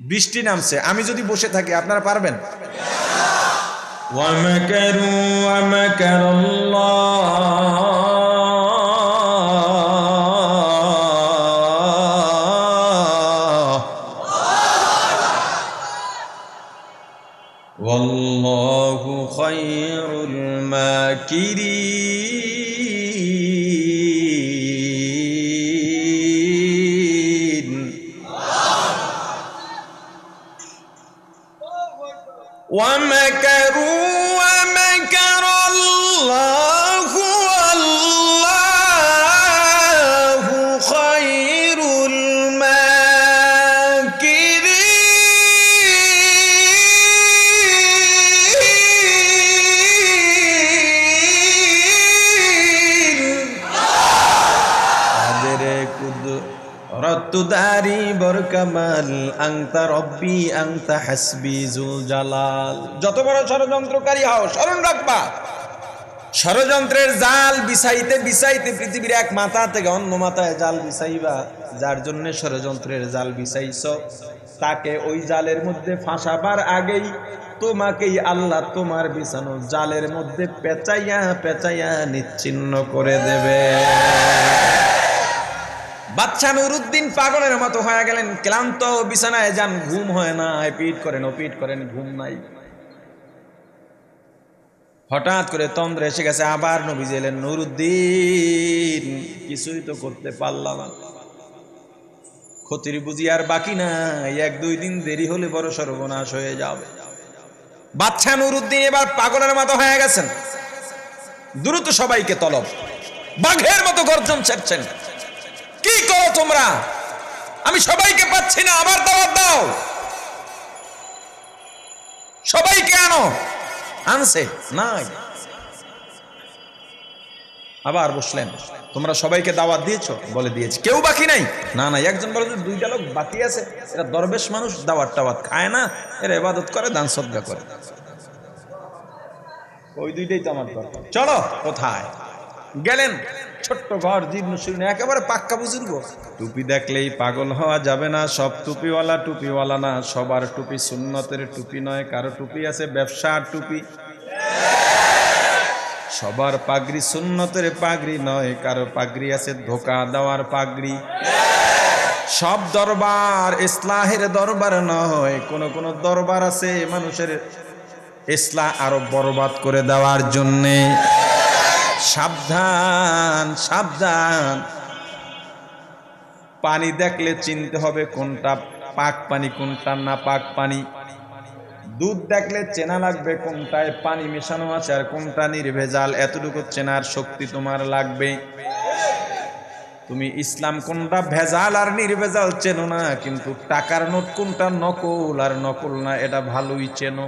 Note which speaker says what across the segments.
Speaker 1: বৃষ্টি নামছে আমি যদি বসে থাকি আপনারা পারবেন
Speaker 2: ومكروا ومكر الله আংতা রব্বি, আংতা হাসবি জুল জালাল
Speaker 1: যত বড় ষড়যন্ত্রকারী হও, স্মরণ রাখবা, ষড়যন্ত্রের জাল বিছাইতে বিছাইতে পৃথিবীর এক মাথা থেকে অন্য মাথায় জাল বিছাইবা, যার জন্য ষড়যন্ত্রের জাল বিছাইছ। তাকে ওই জালের মধ্যে ফাঁসাবার আগেই তোমাকেই আল্লাহ তোমার বিছানো জালের মধ্যে পেঁচাইয়া পেঁচাইয়া নিচ্ছিন্ন করে দেবে। বাচ্চা নুরুদ্দিন পাগলের মতো হয়ে গেলেন ক্লান্ত বিছানায় যান, ঘুম হয় না। পিট করেন, ও পিট করেন, ঘুম নাই। হঠাৎ করে তন্দ্র এসে গেছে, আবার নবীজি এলেন, নুরুদ্দিন, কিছুই তো করতে পারলাম ক্ষতির বুঝি আর বাকি নাই, এক দুই দিন দেরি হলে বড় সর্বনাশ হয়ে যাবে। বাচ্চা নুরুদ্দিন এবার পাগলের মতো হয়ে গেছেন। দ্রুত সবাইকে তলব। বাঘের মতো গর্জন ছেড়ছেন। করো তোমরা। আমি সবাইকে পাচ্ছি না, আমার দাওয়াত দাও। সবাইকে আনো। আনছে? নাই। আবার বসলেন। তোমরা সবাইকে দাওয়াত দিয়েছ? বলে দিয়েছি। কেউ বাকি নাই? না না একজন বলে দুইটা লোক বাকি আছে, এরা দরবেশ মানুষ, দাওয়াত টাওয়াত খায় না, এরা ইবাদত করে, দান সদ্গা করে। ওই দুইটাই তো আমার চলো, কোথায়? গেলেন? ছোট্ট ঘর, জীর্ণ শীর্ণ একেবারে পাক্কা বুজুর্গ। টুপি দেখলেই পাগল হওয়া যাবে না, সব টুপিওয়ালা টুপিওয়ালা না, সবার টুপি সুন্নতের টুপি নয়, কারও টুপি আছে ব্যবসার টুপি। সবার পাগড়ি সুন্নতের পাগড়ি নয়, কারও পাগড়ি আছে ধোকা দেওয়ার পাগড়ি। সব দরবার ইসলাহের দরবার নয়, কোন কোন দরবার আছে মানুষের ইসলাহ আরও বরবাদ করে দেওয়ার জন্যে। সাবধান সাবধান। পানি দেখলে চিনতে হবে কোনটা পাক পানি, কোনটা না পাক পানি। দুধ দেখলে চেনা লাগবে কোনটায় পানি মেশানো আছে আর কোনটা নির্ভেজাল। এতটুকু চেনার শক্তি তোমার লাগবে। তুমি ইসলাম কোনটা ভেজাল আর নির্ভেজাল চেনো না, কিন্তু টাকার নোট কোনটা নকল আর নকল না, এটা ভালোই চেনো।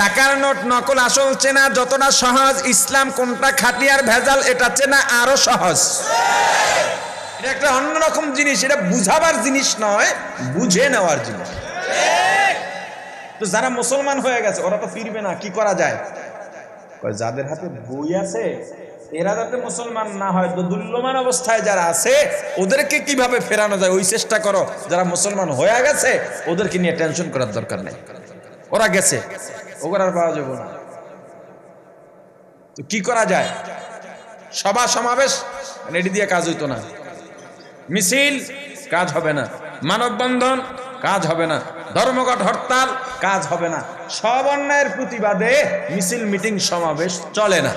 Speaker 1: টাকার নোট নকল আসল চেনা, যতটা সহজ, ইসলাম কোনটা খাঁটি আর ভেজাল, এটা চেনা আরও সহজ। এটা একটা অন্যরকম জিনিস, এটা বুঝাবার জিনিস নয়, বুঝে নেওয়ার জিনিস। তো যারা মুসলমান হয়ে গেছে, ওরা তো ফিরবে না, কি করা যায়? যাদের হাতে বই আছে, এরা যাতে মুসলমান না হয়, তো দুল্যমান অবস্থায় যারা আছে, ওদেরকে কীভাবে ফেরানো যায়? ওই চেষ্টা করো। যারা মুসলমান হয়ে গেছে, ওদেরকে নিয়ে টেনশন করার দরকার নেই। ওরা গেছে। ওগুলো আর পাওয়া যাবে না। তো কি করা যায়? সভা, সমাবেশ? রেডি দিয়ে কাজ হইতো না। মিছিল, কাজ হবে না। মানববন্ধন, কাজ হবে না। ধর্মঘট, হরতাল, কাজ হবে না। সব অন্যায়ের প্রতিবাদে মিছিল, মিটিং, সমাবেশ চলে না।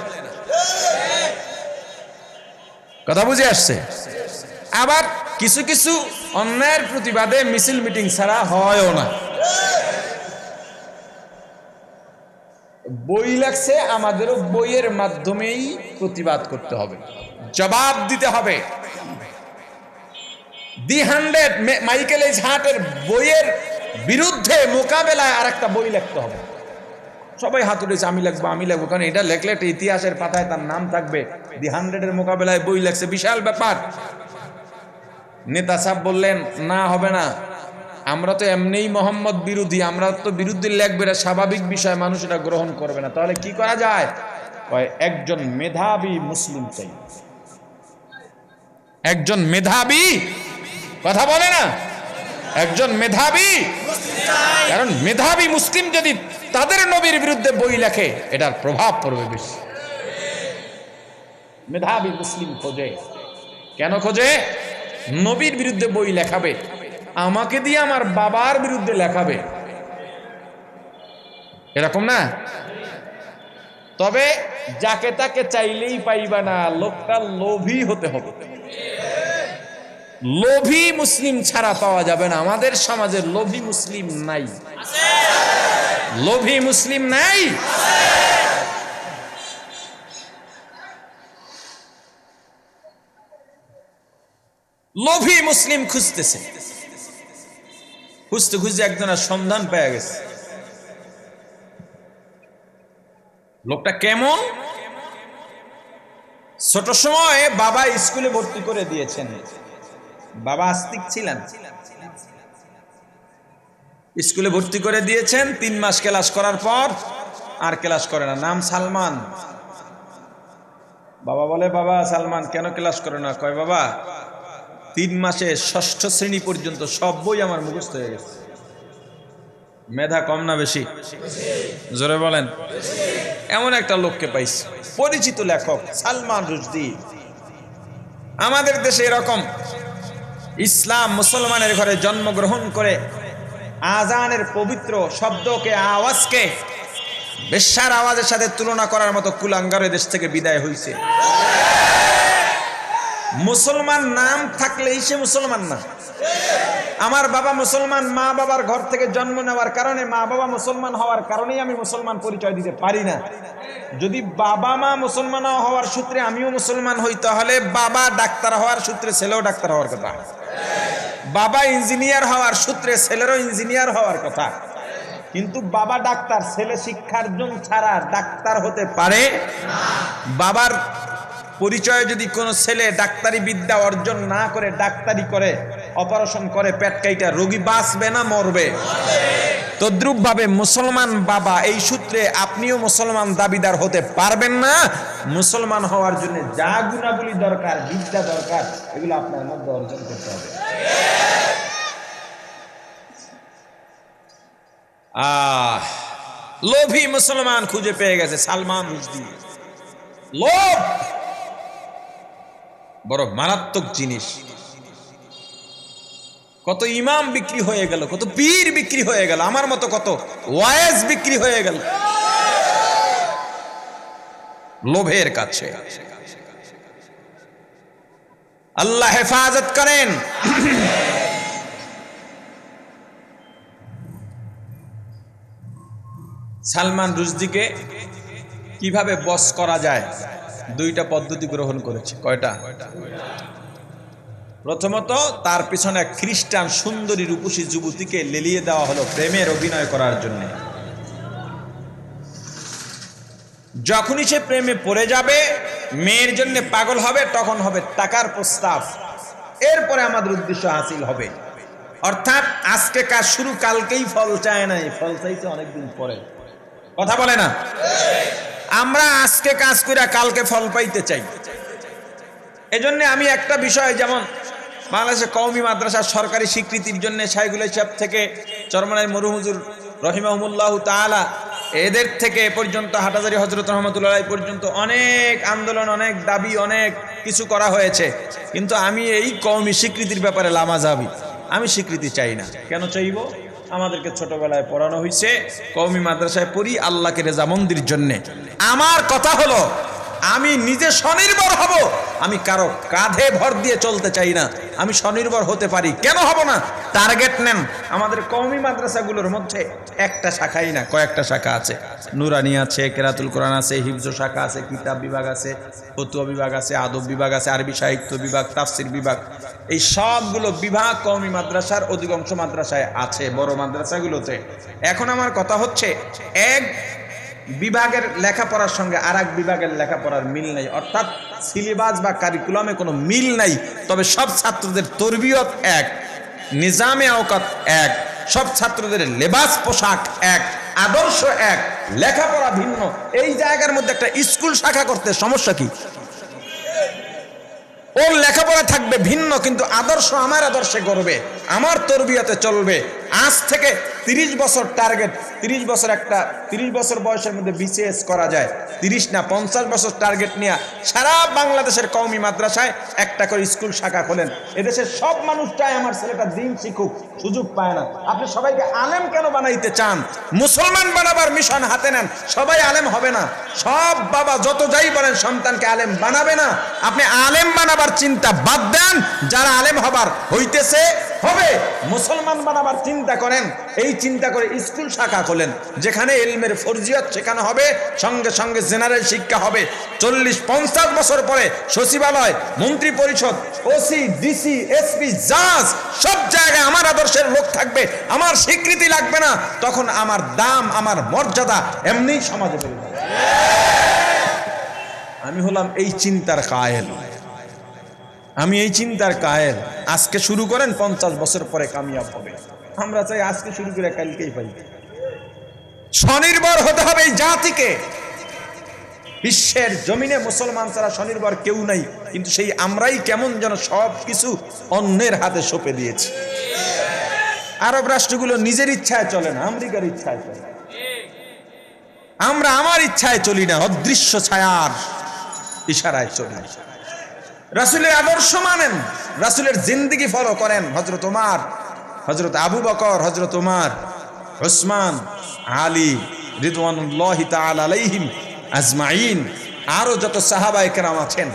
Speaker 1: কথা বুঝে আসছে? আবার কিছু কিছু অন্যায়ের প্রতিবাদে মিছিল, মিটিং ছাড়া হয়ও না। বই লাগছে, আমাদেরও বইয়ের মাধ্যমেই প্রতিবাদ করতে হবে। জবাব দিতে হবে। দি হান্ড্রেড মাইকেল এইচ হার্টের বইয়ের বিরুদ্ধে মোকাবেলায় আর একটা বই লিখতে হবে। সবাই হাত উঠেছে, আমি লিখব আমি লিখব, কারণ এটা লেখলে ইতিহাসের পাতায় তার নাম থাকবে। দি হান্ড্রেডের মোকাবেলায় বই লেখছে, বিশাল ব্যাপার। নেতা সাহেব বললেন, না, হবে না। আমরা তো এমনিই মোহাম্মদ বিরোধী, আমরা তো বিরুদ্ধে লেখবে এটা স্বাভাবিক বিষয়, মানুষ এটা গ্রহণ করবে না। তাহলে কি করা যায়? একজন মেধাবী মুসলিম চাই। একজন মেধাবী? কথা বলে না? একজন মেধাবী? কারণ মেধাবী মুসলিম যদি তাদের নবীর বিরুদ্ধে বই লেখে, এটার প্রভাব পড়বে বেশি। মেধাবী মুসলিম খোঁজে। কেন খোঁজে? নবীর বিরুদ্ধে বই লেখাবে। আমাকে দিয়ে আমার বাবার বিরুদ্ধে লেখাবে। এরকম না? তবে যাকে তাকে চাইলেই পাইবা না, লোকটা লোভী হতে হবে। লোভী মুসলিম ছাড়া পাওয়া যাবে না। আমাদের সমাজে লোভী মুসলিম নাই। লোভী মুসলিম নাই? লোভী মুসলিম খুঁজতেছে। খুঁজতে খুঁজতে একজনের সন্ধান পেয়ে গেছে। লোকটা কেমন? ছোট সময় বাবা স্কুলে ভর্তি করে দিয়েছেন। বাবা আস্তিক ছিলেন। স্কুলে ভর্তি করে দিয়েছেন, তিন মাস ক্লাস করার পর আর ক্লাস করে না। নাম সালমান। বাবা বলে, বাবা, সালমান, কেন ক্লাস করে না? কয়, বাবা তিন মাসে ষষ্ঠ শ্রেণি পর্যন্ত সব বই আমার মুখস্থ হয়ে গেছে। মেধা কম না বেশি? জোরে বলেন। এমন একটা লোককে পাইছি, পরিচিত লেখক সালমান রুশদি। আমাদের দেশে এরকম ইসলাম মুসলমানের ঘরে জন্মগ্রহণ করে আজানের পবিত্র শব্দকে, আওয়াজকে, বেশ্যার আওয়াজের সাথে তুলনা করার মতো কুলাঙ্গার দেশ থেকে বিদায় হয়েছে মুসলমান নাম থাকলেই সে মুসলমান না। আমার বাবা মুসলমান, মা বাবার ঘর থেকে জন্ম নেওয়ার কারণে মা বাবা মুসলমান হওয়ার কারণেই আমি মুসলমান পরিচয় দিতে পারি না। যদি বাবা মা মুসলমান হওয়ার সূত্রে আমিও মুসলমান হই, তাহলে বাবা ডাক্তার হওয়ার সূত্রে ছেলেও ডাক্তার হওয়ার কথা। বাবা ইঞ্জিনিয়ার হওয়ার সূত্রে ছেলেরও ইঞ্জিনিয়ার হওয়ার কথা। কিন্তু বাবা ডাক্তার, ছেলে শিক্ষার্জন ছাড়া ডাক্তার হতে পারে? বাবার পরিচয়ে যদি কোনো ছেলে ডাক্তারি বিদ্যা অর্জন না করে, ডাক্তারি করে, অপারেশন করে, পেট কাইটা, রোগী বাঁচবে না, মরবে? তদ্রুপ ভাবে মুসলমান বাবা এই সূত্রে আপনিও মুসলমান দাবিদার হতে পারবেন না। মুসলমান হওয়ার জন্য যা গুণাবলী দরকার, বিদ্যা দরকার, এগুলো আপনার মধ্যে অর্জন করতে হবে। আহ, লোভী মুসলমান খুঁজে পেয়ে গেছে, সালমান রুশদি। লোভ! বড় মারাত্মক জিনিস। কত ইমাম বিক্রি হয়ে গেল, কত পীর বিক্রি হয়ে গেল, আমার মতো কত ওয়ায়েজ বিক্রি হয়ে গেল। লোভের কাছে। আল্লাহ হেফাজত করেন। সালমান রুজদিকে কীভাবে বস করা যায়? দুইটা পদ্ধতি গ্রহণ করেছে। কয়টা? প্রথমত, তার পিছনে এক খ্রিস্টান সুন্দরী রূপসী যুবতীকে লেলিয়ে দেওয়া হলো প্রেমের অভিনয় করার জন্য। যখনই সে প্রেমে পড়ে যাবে, মেয়ের জন্য পাগল হবে, তখন হবে টাকার প্রস্তাব। এরপরে আমাদের উদ্দেশ্য হাসিল হবে। অর্থাৎ, আজকে কাজ শুরু, কালকেই ফল চায় নাই। ফল চাইছে অনেকদিন পরে। কথা বলে না? আমরা আজকে কাজ করে কালকে ফল পাইতে চাই। এজন্য আমি একটা বিষয় যেমন বাংলাদেশে কওমি মাদ্রাসা সরকারি স্বীকৃতির জন্য শাইগুল সাহেব থেকে চরমানের মরুহুজুর রহিমাহমুল্লাহ তাআলা, এদের থেকে এ পর্যন্ত হাটাজারি হজরত রহমতুল্লাহ পর্যন্ত অনেক আন্দোলন, অনেক দাবি, অনেক কিছু করা হয়েছে। কিন্তু আমি এই কওমি স্বীকৃতির ব্যাপারে লামা যাবি আমি স্বীকৃতি চাই না। কেন চাইব? আমাদেরকে ছোটবেলায় পড়ানো হয়েছে কৌমি মাদ্রাসায় পড়ি আল্লাহকে রেজা মন্দির জন্যে। আমার কথা হলো আমি নিজে স্বনির্ভর হব। আমি কারও কাঁধে ভর দিয়ে চলতে চাই না। আমি স্বনির্ভর হতে পারি। কেন হব না? টার্গেট নেন। আমাদের কওমি মাদ্রাসাগুলোর মধ্যে একটা শাখাই না, কয়েকটা শাখা আছে। নুরানি আছে, কেরাতুল কোরআন আছে, হিফজ শাখা আছে, কিতাব বিভাগ আছে, ফতুয়া বিভাগ আছে, আদব বিভাগ আছে, আরবি সাহিত্য বিভাগ, তাফসির বিভাগ। এই সবগুলো বিভাগ কওমি মাদ্রাসার অধিকাংশ মাদ্রাসায় আছে, বড় মাদ্রাসাগুলোতে। এখন আমার কথা হচ্ছে, এক বিভাগের লেখাপড়ার সঙ্গে আর এক বিভাগের লেখাপড়ার মিল নাই। অর্থাৎ সিলেবাস বা কারিকুলামে কোনো মিল নাই। তবে সব ছাত্রদের তরবিয়ত এক, নিজামে আওকাত এক, সব ছাত্রদের লেবাস পোশাক এক, আদর্শ এক, লেখাপড়া ভিন্ন। এই জায়গার মধ্যে একটা স্কুল শাখা করতে সমস্যা কি? ওর লেখাপড়া থাকবে ভিন্ন, কিন্তু আদর্শ আমার আদর্শে করবে আমার তরবিয়াতে চলবে। আজ থেকে তিরিশ বছর টার্গেট, তিরিশ বছর একটা, তিরিশ বছর বয়সের মধ্যে বিসিএস করা যায়। তিরিশ না পঞ্চাশ বছর টার্গেট নিয়ে সারা বাংলাদেশের কওমি মাদ্রাসায় একটা করে স্কুল শাখা খোলেন। এদেশের সব মানুষ চায় আমার ছেলেটা দিন শিখুক, সুযোগ পায় না। আপনি সবাইকে আলেম কেন বানাইতে চান? মুসলমান বানাবার মিশন হাতে নেন, সবাই আলেম হবে না। সব বাবা যত যাই বলেন, সন্তানকে আলেম বানাবে না। আপনি আলেম বানাবার চিন্তা বাদ দেন, যারা আলেম হবার হইতেছে হবে। মুসলমান বানাবার চিন্তা করেন, এই চিন্তা করে স্কুল শাখা খোলেন, যেখানে এলমের ফরজিয়ত শেখানো হবে, সঙ্গে সঙ্গে জেনারেল শিক্ষা হবে। চল্লিশ পঞ্চাশ বছর পরে সচিবালয় মন্ত্রী পরিষদ ওসি ডিসি এসপি জাজ, সব জায়গায় আমার আদর্শের লোক থাকবে, আমার স্বীকৃতি লাগবে না, তখন আমার দাম, আমার মর্যাদা এমনি সমাজে আমি হলাম এই চিন্তার কায়েল। আমি এই চিন্তার কায়েল আজকে শুরু করেন, পঞ্চাশ বছর পরে কামিয়াব হবে। আমরা চাই আজকে শুরু করে কালকেই পাই স্বনির্ভর হতে হবে এই জাতিকে। বিশ্বের জমিনে মুসলমান ছাড়া স্বনির্ভর কেউ নাই। কিন্তু সেই আমরাই কেমন যেন সব কিছু অন্যের হাতে সঁপে দিয়েছি। আরব রাষ্ট্রগুলো নিজের ইচ্ছায় চলে না, আমেরিকার ইচ্ছায় চলে আমরা আমার ইচ্ছায় চলি না, অদৃশ্য ছায়ার ইশারায় চলি রাসুলের আদর্শ মানেন, রাসুলের জিন্দিগি ফলো করেন হজরত তোমার হজরত আবু বকর হজরত তোমার ওসমান, আলী রিদওয়ানুল্লাহ আলাইহিম আজমাইন, আরও যত সাহাবায়ে কেরাম আছেন,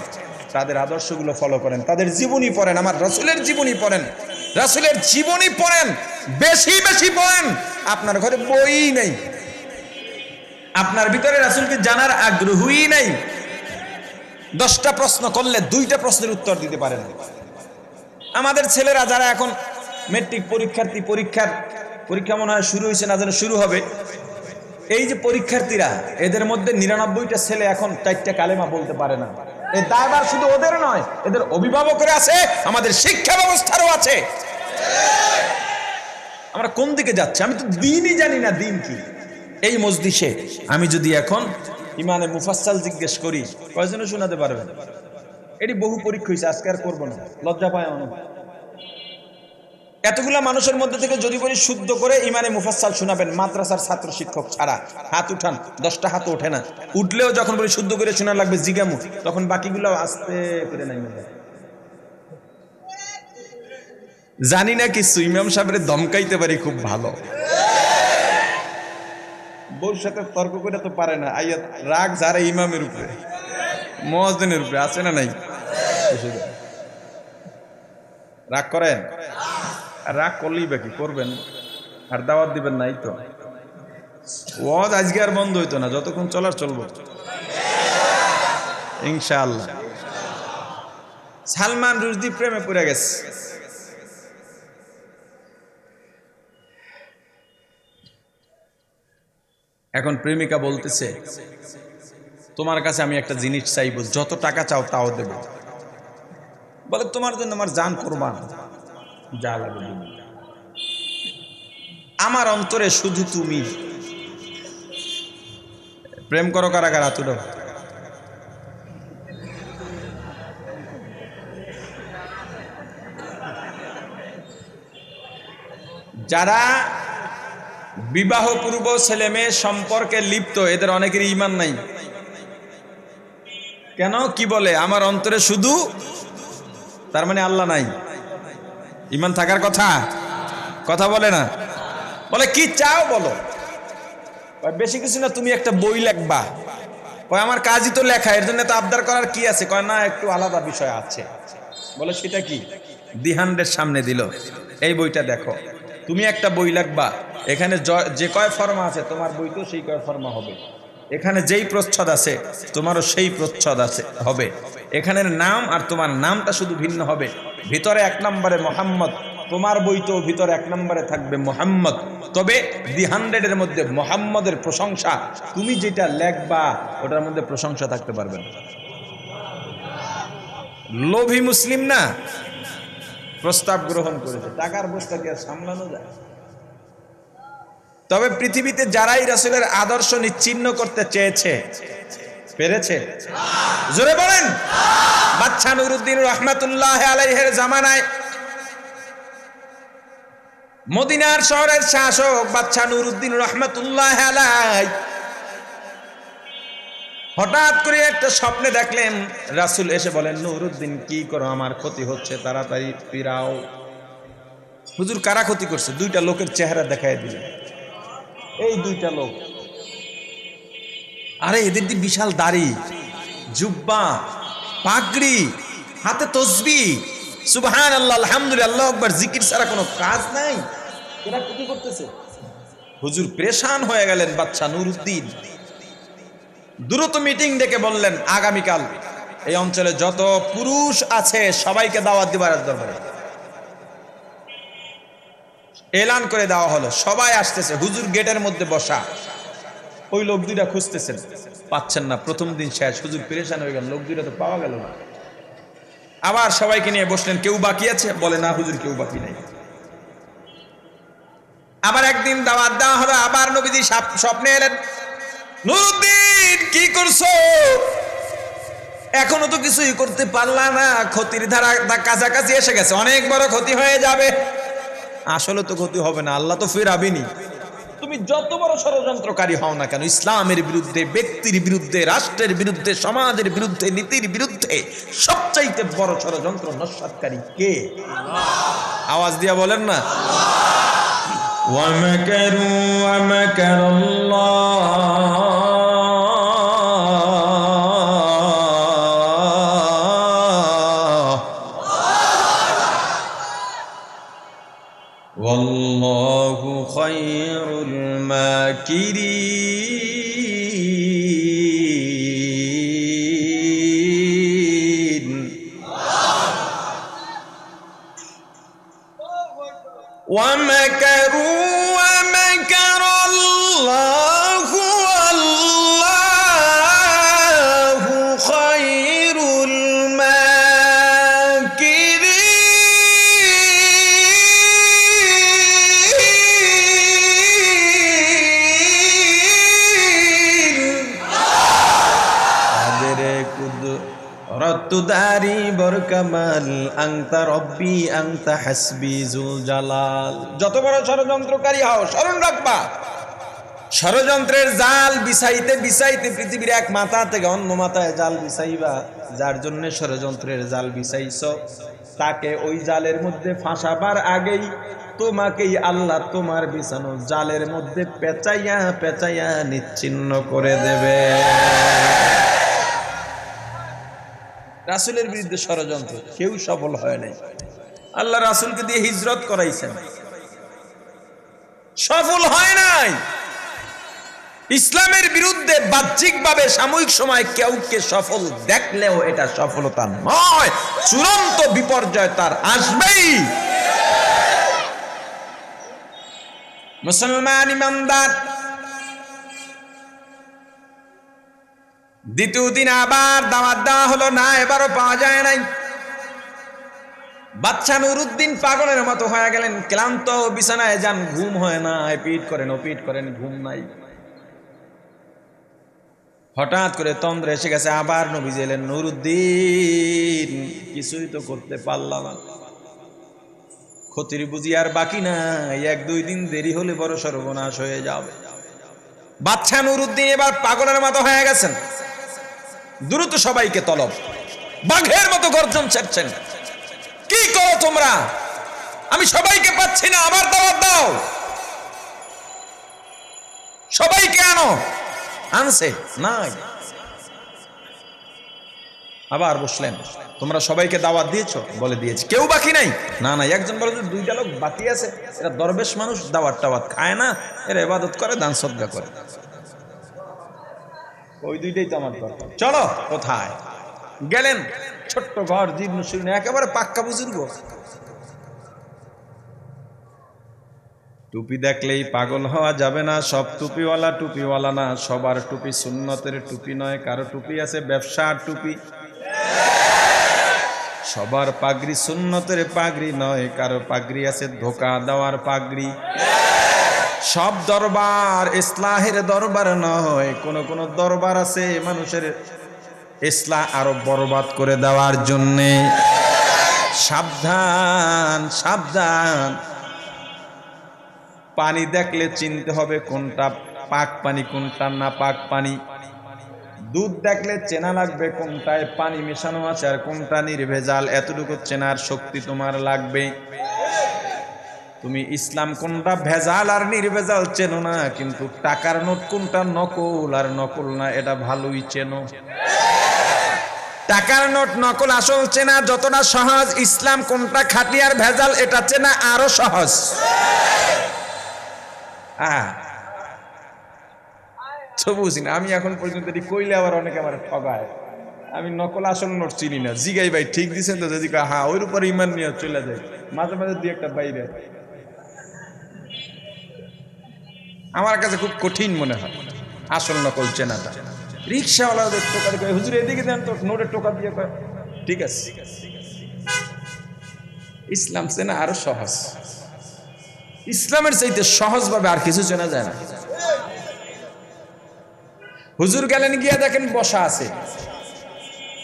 Speaker 1: তাদের আদর্শগুলো ফলো করেন, তাদের জীবনী পড়েন, আমার রাসুলের জীবনী পড়েন, রাসুলের জীবনী পড়েন, বেশি বেশি পড়েন, আপনার ঘরে বই নেই, আপনার ভিতরে রাসুলকে জানার আগ্রহই নাই। দশটা প্রশ্ন করলে দুইটা প্রশ্নের উত্তর দিতে পারেন আমাদের ছেলেরা যারা এখন মেট্রিক পরীক্ষার্থী, পরীক্ষার পরীক্ষা মনে হয় শুরু হয়েছে না যেন শুরু হবে, এই যে পরীক্ষার্থীরা, এদের মধ্যে নিরানব্বইটা ছেলে এখন চারটা কালেমা বলতে পারে না। এই দায়বার শুধু ওদের নয়, এদের অভিভাবকের আছে, আমাদের শিক্ষা ব্যবস্থারও আছে। আমরা কোন দিকে যাচ্ছি? আমি তো দিনই জানি না দিন কি। এই মজলিসে আমি যদি এখন ইমানে মুফাসাল জিজ্ঞেস করি, কয়জনে শোনাতে পারবেন? এটি বহু পরীক্ষা হয়েছে আজকে আর করব না। লজ্জা পায় অনেক এতগুলা মানুষের মধ্যে থেকে যদি বলি শুদ্ধ করে ইমানে মুফাসাল শোনাবেন, মাদ্রাসার ছাত্র শিক্ষক ছাড়া। হাত উঠান, দশটা হাত ওঠে না। উঠলেও যখন বলি শুদ্ধ করে শোনা লাগবে, জিগামু। তখন বাকিগুলো আস্তে করে নাই জানি না কিছু, ইমাম সাহেবের দমকাইতে পারি খুব ভালো। বউর সাথে তর্ক করে তো পারে না। আইয়া রাগ যারা ইমামের উপরে। মহাজনের উপরে, আছে না নাই? রাগ করেন? আর রাগ করলেই বাকি করবেন? আর দাওয়াত দিবেন নাই তো। ওয়াজ আজকে আর বন্ধ হইতো না, যতক্ষণ চলার চলবো। ইনশাআল্লাহ। সালমান রুশদি প্রেমে পড়ে গেছে। এখন প্রেমিকা বলতেছে, তোমার কাছে আমি একটা জিনিস চাইব, যত টাকা চাও তাও দেব। বলে, তোমার জন্য আমার জান করবান। যা লাগে আমার অন্তরে শুধু তুমি। প্রেম করো কারা কারা, তুলো। যারা বিবাহ পূর্ব ছেলে মেয়ে সম্পর্কে লিপ্ত, এদের অনেকের ইমান নাই। কেন? কি বলে? আমার অন্তরে শুধু তার মানে আল্লাহ নাই। ইমান থাকার কথা? কথা বলে না। বলে, কি চাও বলো? বেশি কিছু না, তুমি একটা বই লেখবা। কয়, আমার কাজই তো লেখা, এর জন্য তো আবদার করার কি আছে? কয়, না, একটু আলাদা বিষয় আছে। বলে, সেটা কি? দিহান্ডের সামনে দিল, এই বইটা দেখো। তুমি একটা বই লাগবা এখানে যে কয় ফর্মা আছে, তোমার বইতেও সেই কয় ফর্মা হবে। এখানে যেই প্রচ্ছদ আছে, তোমারও সেই প্রচ্ছদ আছে, হবে। এখানের নাম আর তোমার নামটা শুধু ভিন্ন হবে। ভিতরে এক নম্বরে মোহাম্মদ, তোমার বইতেও ভিতরে এক নম্বরে থাকবে মোহাম্মদ। তবে দি হান্ড্রেডের মধ্যে মোহাম্মদের প্রশংসা, তুমি যেটা লেখবা, ওটার মধ্যে প্রশংসা থাকতে পারবে না। লোভী মুসলিম না? প্রস্তাব গ্রহণ করেছে। টাকার বস্তা কি আর সামলানো যায় তবে পৃথিবীতে যারাই রাসুলের আদর্শ নিচ্ছিন্ন করতে চেয়েছে পেরেছে? জোরে বলেন। বাচ্চা নুরুদ্দিন রহমাতুল্লাহ আলাইহের জামানায় মদিনার শহরের শাসক বাচ্চা নুরুদ্দিন রহমাতুল্লাহ আলাই হঠাৎ করে একটা স্বপ্নে দেখলেন, রাসূল এসে বলেন, নুরুদ্দিন, কি করো? আমার ক্ষতি হচ্ছে, তাড়াতাড়ি ফিরাও। হুজুর, কারা ক্ষতি করছে? দুইটা লোকের চেহারা দেখায় দিলেন এই দুইটা লোক। আরে, এদের দি বিশাল দাড়ি? জুব্বা, পাগড়ি, হাতে তসবি। সুবহান আল্লাহ আলহামদুলিল্লাহ আকবার জিকির ছাড়া কোনো কাজ নাই। এরা কি করতেছে? হুজুর, প্রেশান হয়ে গেলেন বাচ্চা নুরুদ্দিন। দ্রুত মিটিং ডেকে বললেন, আগামীকাল এই অঞ্চলে যত পুরুষ আছে, সবাইকে দাওয়াত দিবার দরবারে। এলান করে দেওয়া হলো। সবাই আসতেছে, হুজুর গেটের মধ্যে বসা। ওই লোক দুইটা খুঁজতেছেন। পাচ্ছেন না, প্রথম দিন শেষ। হুজুর পেরেশান হয়ে গেল, লোক দুইটা তো পাওয়া গেল না। আবার সবাইকে নিয়ে বসলেন, কেউ বাকি আছে? বলে, না হুজুর, কেউ বাকি নেই। আবার একদিন দাওয়াত দেওয়া হলো, আবার নবীজি স্বপ্নে এলেন। নুরুদ্দিন, কি করছ? এখনও তো কিছুই করতে পারলা না। ক্ষতির ধারা কাছাকাছি এসে গেছে। অনেক বড় ক্ষতি হয়ে যাবে। আসলে তো ক্ষতি হবে না, আল্লাহ তো ফেরাবেনি তুমি যত বড় ষড়যন্ত্রকারী হও না কেন, ইসলামের বিরুদ্ধে, ব্যক্তির বিরুদ্ধে, রাষ্ট্রের বিরুদ্ধে, সমাজের বিরুদ্ধে, নীতির বিরুদ্ধে সবচাইতে বড় ষড়যন্ত্র নস্বাতকারী কে? আওয়াজ দিয়া বলেন না?
Speaker 2: ومكروا ومكر الله. রত্তুদারি বরকামাল আংতা রব্বি আংতা হাসবি জুল জালাল।
Speaker 1: যত বড় ষড়যন্ত্রকারী হও, স্মরণ রাখবা, ষড়যন্ত্রের জাল বিছাইতে বিছাইতে পৃথিবীর এক মাথা থেকে অন্য মাথায় জাল বিছাইবা, যার জন্য ষড়যন্ত্রের জাল বিছাইছ। তাকে ওই জালের মধ্যে ফাঁসাবার আগেই তোমাকেই আল্লাহ তোমার বিছানো জালের মধ্যে পেঁচাইয়া পেঁচাইয়া নিচ্ছিন্ন করে দেবে। রাসুলের বিরুদ্ধে ষড়যন্ত্র, কেউ সফল হয় নাই। আল্লাহ রাসুলকে দিয়ে হিজরত করাইছেন। সফল হয় নাই। ইসলামের বিরুদ্ধে বাহ্যিকভাবে সাময়িক সময় কেউকে সফল দেখলেও এটা সফলতা নয়। চূড়ান্ত বিপর্যয় তার আসবেই। মুসলমান, ইমানদার দ্বিতীয় দিন আবার দাওয়াত দেওয়া হলো, না, এবারও পাওয়া যায় নাই। বাচ্চা নুরুদ্দিন পাগলের মতো হয়ে গেলেন, ক্লান্ত বিছানায় যান, ঘুম হয় না পিট করেন পিট করেন, ঘুম নাই। হঠাৎ করে তন্দ্র এসে গেছে, আবার নবী এলেন, নুরুদ্দিন, কিছুই তো করতে পারলাম ক্ষতির বুঝি আর বাকি নাই, এক দুই দিন দেরি হলে বড় সর্বনাশ হয়ে যাবে। বাচ্চা নুরুদ্দিন এবার পাগলের মতো হয়ে গেছেন। দ্রুত সবাইকে তলব। বাঘের মতো গর্জন ছেড়ছেন। কি করো তোমরা? আমি সবাইকে পাচ্ছি না, আমার দাওয়াত দাও। সবাইকে আনো। আনছে? নাই। আবার বসলেন। তোমরা সবাইকে দাওয়াত দিয়েছ? বলে দিয়েছি। কেউ বাকি নাই? না না, একজন বলে যে দুইটা লোক বাকি আছে। এরা দরবেশ মানুষ দাওয়াত টাওয়াত খায় না। এরা ইবাদত করে দান সদ্গা করে। ওই দুইটাই তো আমার দরকার। চলো, কোথায়? গেলেন? ছোট্ট ঘর, জীর্ণ শীর্ণ একেবারে পাক্কা বুজুর্গ। টুপি দেখলেই পাগল হওয়া যাবে না, সব টুপিওয়ালা টুপিওয়ালা না, সবার টুপি সুন্নতের টুপি নয়, কারও টুপি আছে ব্যবসার টুপি। সবার পাগড়ি সুন্নতের পাগড়ি নয়, কারও পাগড়ি আছে ধোকা দেওয়ার পাগড়ি। সব দরবার ইসলাহের দরবার নয়। কোন কোন দরবার আছে মানুষের ইসলাহ আরও বরবাদ করে দেওয়ার জন্যে। সাবধান সাবধান। পানি দেখলে চিনতে হবে কোনটা পাক পানি, কোনটা না পাক পানি। দুধ দেখলে চেনা লাগবে কোনটায় পানি মেশানো আছে আর কোনটা নির্ভেজাল। এতটুকু চেনার শক্তি তোমার লাগবে। তুমি ইসলাম কোনটা ভেজাল আর নির্ভেজাল চেনো না, কিন্তু টাকার নোট কোনটা নকল আর নকল না, এটা ভালোই চেনো। টাকার নোট নকল আসল চেনা, যতটা সহজ, ইসলাম কোনটা খাঁটি আর ভেজাল, এটা চেনা আরও সহজ। বুঝি না, আমি এখন পর্যন্ত কইলে আবার অনেকে আমার ঠগায়। আমি নকল আসল নোট চিনি না। জিগাই ভাই, ঠিক দিছেন তো? যদি হ্যাঁ ওর উপর ইমান নিয়ে চলে যায় মাঝে মাঝে দুই একটা বাইরে। আমার কাছে খুব কঠিন মনে হয়। আসল নকল চেনাটা। রিক্সাওয়ালাদের টোকা দিয়ে হুজুর এদিকে দেন তো নোটের টোকা দিয়ে কয়, ঠিক আছে। ইসলাম চেনা আরও সহজ। ইসলামের চাইতে সহজভাবে আর কিছু চেনা যায় না। হুজুর গেলেন গিয়া দেখেন বসা আছে।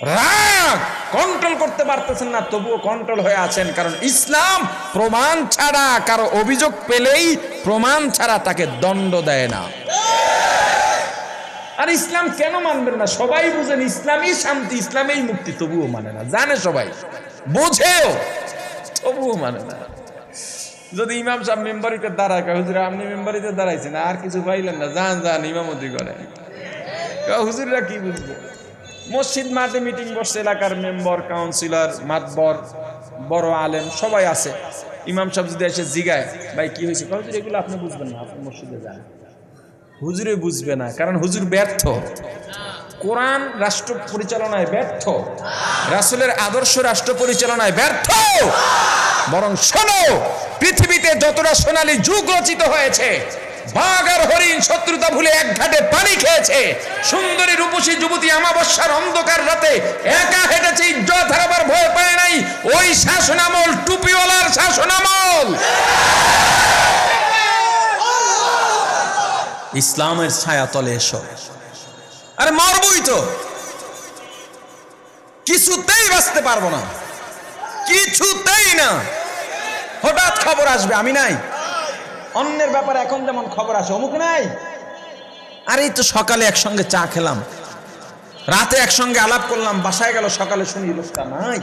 Speaker 1: রাগ কন্ট্রোল করতে পারতেছেন না তবুও কন্ট্রোল হয়ে আছেন। কারণ ইসলাম প্রমাণ ছাড়া কারও অভিযোগ পেলেই প্রমাণ ছাড়া তাকে দণ্ড দেয় না। আর ইসলাম কেন মানবেন না? সবাই বুঝেন ইসলামই শান্তি ইসলামেই মুক্তি তবুও মানে না। জানে সবাই? বোঝেও তবুও মানে না। যদি ইমাম সাহেব মেম্বারিতে দাঁড়ায় হুজুর আপনি মেম্বারিতে দাঁড়াইছেন আর কিছু পাইলেন না? যান যান ইমামতি করে কয়, হুজুররা কি বুঝবে? মসজিদ মাঠে মিটিং বসছে, এলাকার মেম্বার, কাউন্সিলর, মাতবর, বড় আলেম, সবাই আছে। ইমাম সাহেব যদি এসে জিগায়, ভাই, কি হয়েছে? হুজুর, এগুলো আপনি বুঝবেন না, আপনি মসজিদে যান। হুজুরে বুঝবে না, কারণ হুজুর ব্যর্থ। কোরআন রাষ্ট্র পরিচালনায় ব্যর্থ। রাসুলের আদর্শ রাষ্ট্র পরিচালনায় ব্যর্থ। বরং শোনো, পৃথিবীতে যতটা সোনালী যুগ রচিত হয়েছে বাঘ হরিণ শত্রুতা ভুলে এক ঘাটে পানি খেয়েছে। সুন্দরী রূপসী যুবতী অন্ধকার রাতে একা হেঁটেছে ইজ্জত হারাবার ভয় পায় নাই। ওই শাসনামল, টুপিওয়ালার শাসনামল। ইসলামের ছায়া তলে এসো। আরে মরবই তো। কিছুতেই বাঁচতে পারব না। কিছুতেই না। হঠাৎ খবর আসবে, আমি নাই। অন্যের ব্যাপারে এখন যেমন খবর আছে, অমুক নাই? আরে এই তো সকালে একসঙ্গে চা খেলাম। রাতে একসঙ্গে আলাপ করলাম, বাসায় গেল, সকালে শুনি লোকটা নাই।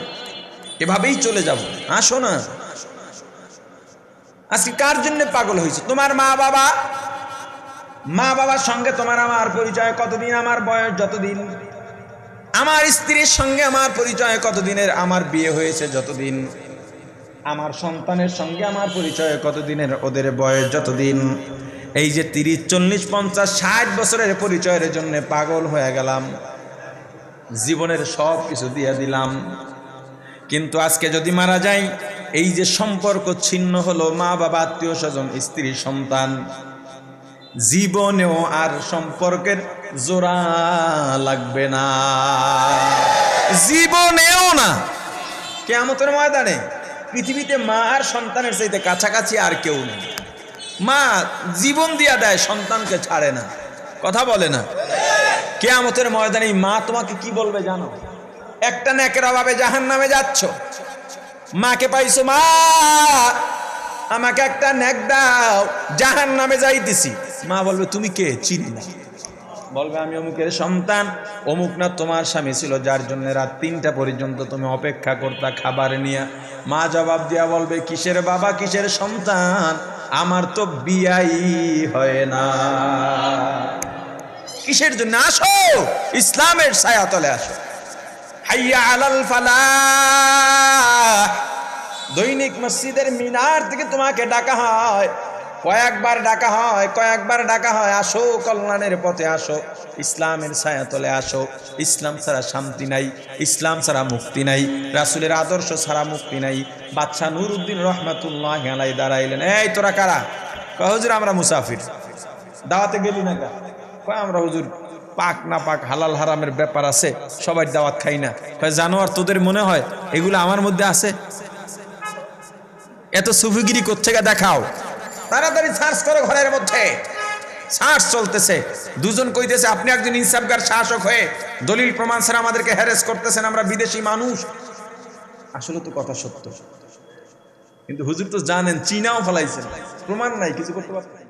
Speaker 1: এভাবেই চলে যাব। আসো না। আজকে কার জন্য পাগল হয়েছে? তোমার মা বাবা? মা বাবার সঙ্গে তোমার আমার পরিচয় কতদিন? আমার বয়স যতদিন? আমার স্ত্রীর সঙ্গে আমার পরিচয় কতদিনের? আমার বিয়ে হয়েছে যতদিন? আমার সন্তানের সঙ্গে আমার পরিচয় কতদিনের? ওদের বয়স যতদিন? এই যে তিরিশ, চল্লিশ, পঞ্চাশ, ষাট বছরের পরিচয়ের জন্য পাগল হয়ে গেলাম। জীবনের সব কিছু দিয়ে দিলাম। কিন্তু আজকে যদি মারা যাই, এই যে সম্পর্ক ছিন্ন হলো মা বাবা, আত্মীয় স্বজন, স্ত্রী, সন্তান, জীবনেও আর সম্পর্কের জোড়া লাগবে না। জীবনেও না। কেমতের ময়দানে পৃথিবীতে মা আর সন্তানের চাইতে কাছাকাছি আর কেউ নেই। মা জীবন দিয়া দেয়, সন্তানকে ছাড়ে না। কথা বলে না। কেয়ামতের ময়দানে মা তোমাকে কি বলবে জানো? একটা নেকের অভাবে জাহান নামে যাচ্ছ। মাকে পাইছো, মা, আমাকে একটা নেক দাও জাহান নামে যাইতেছি। মা বলবে, তুমি কে? চিনি না। বলবে, আমি অমুকের সন্তান। অমুক না তোমার স্বামী ছিল, যার জন্য রাত তিনটা পর্যন্ত তুমি অপেক্ষা করতা খাবার নিয়ে। মা জবাব দিয়া বলবে, কিসের বাবা, কিসের সন্তান? আমার তো বিয়াই হয় না। কিসের জন্য? আসো, ইসলামের ছায়া তলে আসো। হাইয়া আলাল ফালাহ। দৈনিক মসজিদের মিনার থেকে তোমাকে ডাকা হয়। কয়েকবার ডাকা হয়, কয়েকবার ডাকা হয়, আসো, কল্যাণের পথে আসো, ইসলামের ছায়াতলে আসো, ইসলাম ছাড়া শান্তি নাই, ইসলাম ছাড়া মুক্তি নাই, রাসুলের আদর্শ ছাড়া মুক্তি নাই বাচ্চা নুরুদ্দিন রহমাতুল্লাহ হেলাই দাঁড়াইলেন, এই, তোরা কারা? কয়, হুজুর, আমরা মুসাফির। দাওয়াতে গেলি না কা কয়, আমরা হুজুর, পাক না পাক হালাল হারামের ব্যাপার আছে, সবাই দাওয়াত খাই না। কয়, জানোয়ার তোদের মনে হয় এগুলো আমার মধ্যে আছে? এত সুফিগিরি কোথেকে দেখাও? তাড়াতাড়ি সার্চ করো ঘরের মধ্যে। সার্চ চলতেছে। দুজন কইতেছে, আপনি একজন ইনসাফগার শাসক হয়ে দলিল প্রমাণ ছাড়া আমাদেরকে হ্যারেস করতেছেন, আমরা বিদেশি মানুষ। আসলে তো কথা সত্য। কিন্তু হুজুর তো জানেন, চীনাও ফলাইছেন। প্রমাণ নাই, কিছু করতে পারছেন